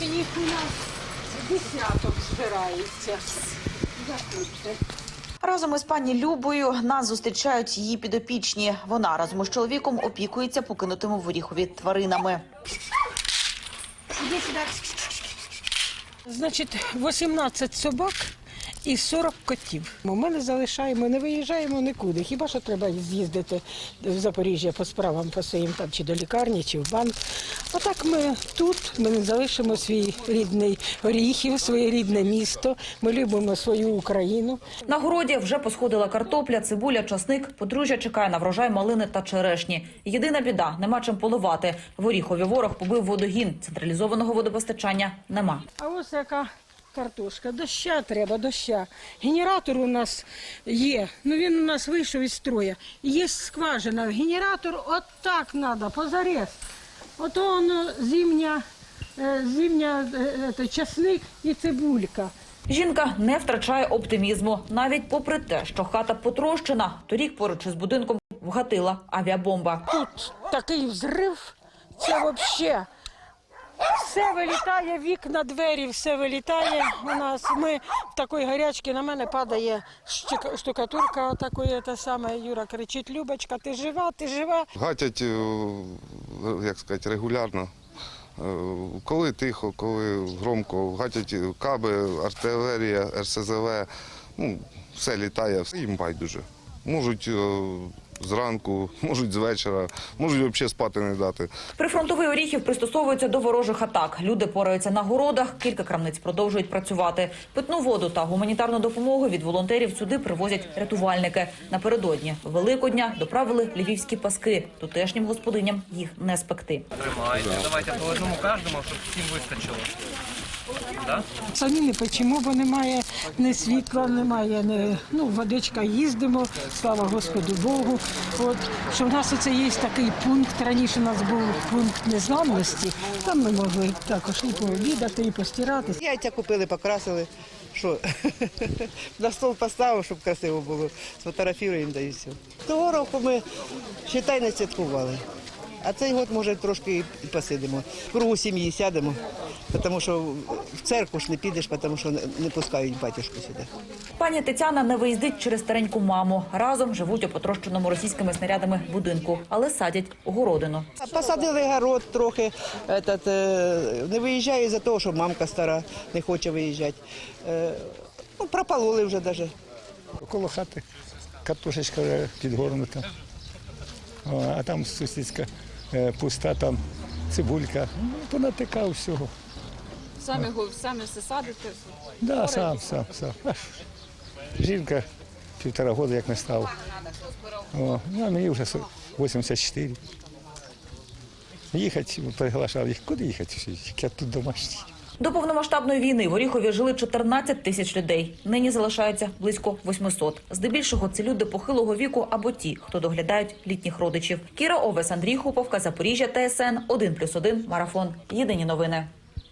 Їх у нас десяток збирається. Заходьте. Разом із пані Любою нас зустрічають її підопічні. Вона разом із чоловіком опікується покинутими в Оріхові тваринами. Значить, 18 собак і 40 котів. Ми не залишаємо, не виїжджаємо нікуди. Хіба що треба з'їздити в Запоріжжя по справам по своїм там чи до лікарні, чи в банк. Отак ми тут, ми не залишимо свій рідний Оріхів, своє рідне місто. Ми любимо свою Україну. На городі вже посходила картопля, цибуля, часник. Подружжя чекає на врожай малини та черешні. Єдина біда нема чим поливати. В Оріхові ворог побив водогін. Централізованого водопостачання нема. А ось яка картошка. Доща треба, доща. Генератор у нас є. Ну він у нас вийшов із строя. Є скважина. Генератор отак треба, позарез. Ото воно зимня, е, зимня е, е, часник і цибулька. Жінка не втрачає оптимізму, навіть попри те, що хата потрощена. Торік поруч із будинком вгатила авіабомба. Тут такий взрив, це взагалі. Все вилітає, вікна, двері, все вилітає у нас. Ми в такої гарячки на мене падає штукатурка такої, те саме Юра кричить, Любочка, ти жива, ти жива. Гатять, е, як сказати, регулярно. Е, Коли тихо, коли громко, гатять каби, артилерія, РСЗВ, ну, все літає, все їм байдуже. Можуть е, зранку, можуть з вечора, можуть взагалі спати не дати. Прифронтовий Оріхів пристосовується до ворожих атак. Люди пораються на городах. Кілька крамниць продовжують працювати. Питну воду та гуманітарну допомогу від волонтерів сюди привозять рятувальники. Напередодні Великодня доправили львівські паски. Тутешнім господиням їх не спекти. Тримайте. Давайте по одному кожному, щоб всім вистачило. Да? Самі не печемо, бо немає ні світла, немає ні, ну, водичка їздимо, слава Господу Богу. От, що в нас оце є такий пункт, раніше у нас був пункт незламності, там ми могли також і пообідати, і постирати. Яйця купили, покрасили. Що? На стол поставив, щоб красиво було. Сфотографіруємо да і все. Того року ми считай не святкували. А цей год, може, трошки і посидимо. В кругу сім'ї сядемо, тому що в церкву ж не підеш, тому що не- пускають батюшку сюди. Пані Тетяна не виїздить через стареньку маму. Разом живуть у потрощеному російськими снарядами будинку, але садять городину. Посадили город трохи, этот, е, не виїжджаю за того, що мамка стара не хоче виїжджати. Е, Ну, пропололи вже навіть. Коло хати картошечка підгорнута. А там сусідська пуста, там цибулька. Ну, понатикав всього. Саме го- самі все садите. Да, сам, сам, сам. Аж Жінка півтора року як не став. О, ну, а мені вже 84. Їхати, приглашав їх. Куди їхати? Я тут домашній. До повномасштабної війни в Оріхові жили 14 тисяч людей. Нині залишається близько 800. Здебільшого це люди похилого віку або ті, хто доглядають літніх родичів. Кіра Овес, Андрій Хуповка, Запоріжжя, ТСН 1+,1, Марафон. Єдині новини.